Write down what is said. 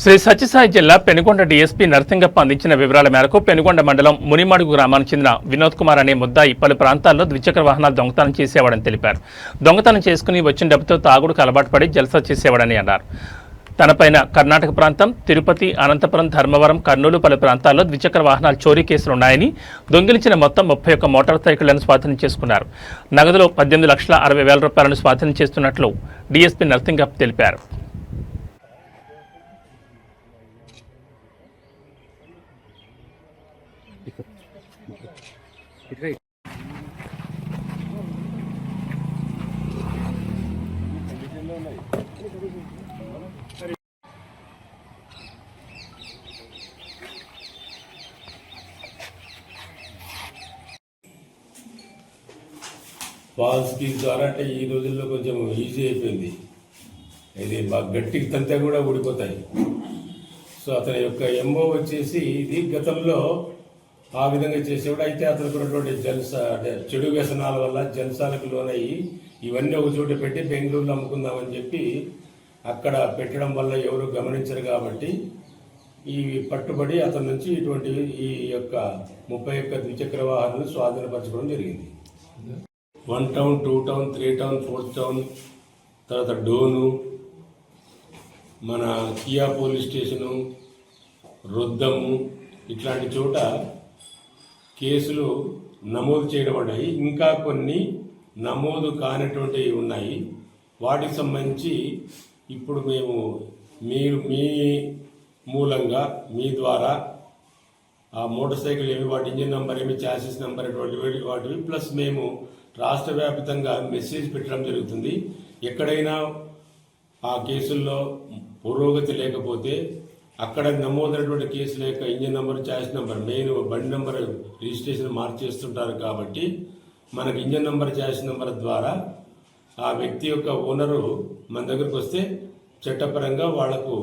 శ్రీ సత్యసాయి జిల్లా పెనుగొండ డీఎస్పీ నరసింగప్ప అందించిన వివరాల మేరకు పెనుగొండ మండలం మునిమడుగు గ్రామానికి చెందిన వినోద్ కుమార్ అనే ముద్దాయి పలు ప్రాంతాల్లో ద్విచక్ర వాహనాలు దొంగతనం చేసేవాడని తెలిపారు. దొంగతనం చేసుకుని వచ్చిన డబ్బుతో తాగుడుకు అలవాటు పడి జలసా చేసేవాడని అన్నారు. తనపైన కర్ణాటక ప్రాంతం తిరుపతి అనంతపురం ధర్మవరం కర్నూలు పలు ప్రాంతాల్లో ద్విచక్ర వాహనాలు చోరీ కేసులున్నాయని దొంగిలించిన మొత్తం ముప్పై ఒక్క మోటార్ సైకిళ్ళను స్వాధీనం చేసుకున్నారు. నగదులో పద్దెనిమిది లక్షల అరవై వేల రూపాయలను స్వాధీనం చేస్తున్నట్లు డీఎస్పీ నరసింగప్ప తెలిపారు. ఫాల్స్ కీస్ ద్వారా అంటే ఈ రోజుల్లో కొంచెం ఈజీ అయిపోయింది. ఇది బాగా గట్టికి తంతే కూడా ఊడిపోతాయి. సో అతని యొక్క ఎంఓ వచ్చేసి ఇది గతంలో ఆ విధంగా చేసేవాడు. అయితే అతనికి ఉన్నటువంటి జల్స అంటే చెడు వ్యసనాల వల్ల జల్సాలకు లోనయ్యి ఇవన్నీ ఒక చోట పెట్టి బెంగళూరులో అమ్ముకుందామని చెప్పి అక్కడ పెట్టడం వల్ల ఎవరు గమనించరు కాబట్టి ఈ పట్టుబడి అతని నుంచి ఇటువంటి ఈ యొక్క ముప్పై యొక్క ద్విచక్ర వాహనాలు స్వాధీనపరచుకోవడం జరిగింది. One town two town three town fourth town తర్వాత డోను మన కియా పోలీస్ స్టేషను రొద్దము ఇట్లాంటి చోట కేసులు నమోదు చేయడం ఇంకా కొన్ని నమోదు కానటువంటివి ఉన్నాయి. వాటికి సంబంధించి ఇప్పుడు మేము మీరు మీ మూలంగా మీ ద్వారా ఆ మోటార్ సైకిల్ ఏమి వాటి ఇంజిన్ నెంబర్ ఏమి చాసిస్ నెంబర్ ఇటువంటి వాటివి ప్లస్ మేము రాష్ట్ర వ్యాప్తంగా మెసేజ్ పెట్టడం జరుగుతుంది. ఎక్కడైనా ఆ కేసుల్లో పురోగతి లేకపోతే అక్కడ నమోదైనటువంటి కేసుల యొక్క engine number chassis number main బండి నెంబర్ రిజిస్ట్రేషన్ మార్చేస్తుంటారు కాబట్టి మనకు ఇంజిన్ నెంబర్ ఛాయిస్ నెంబర్ ద్వారా ఆ వ్యక్తి యొక్క ఓనరు మన దగ్గరకు వస్తే చట్టపరంగా వాళ్ళకు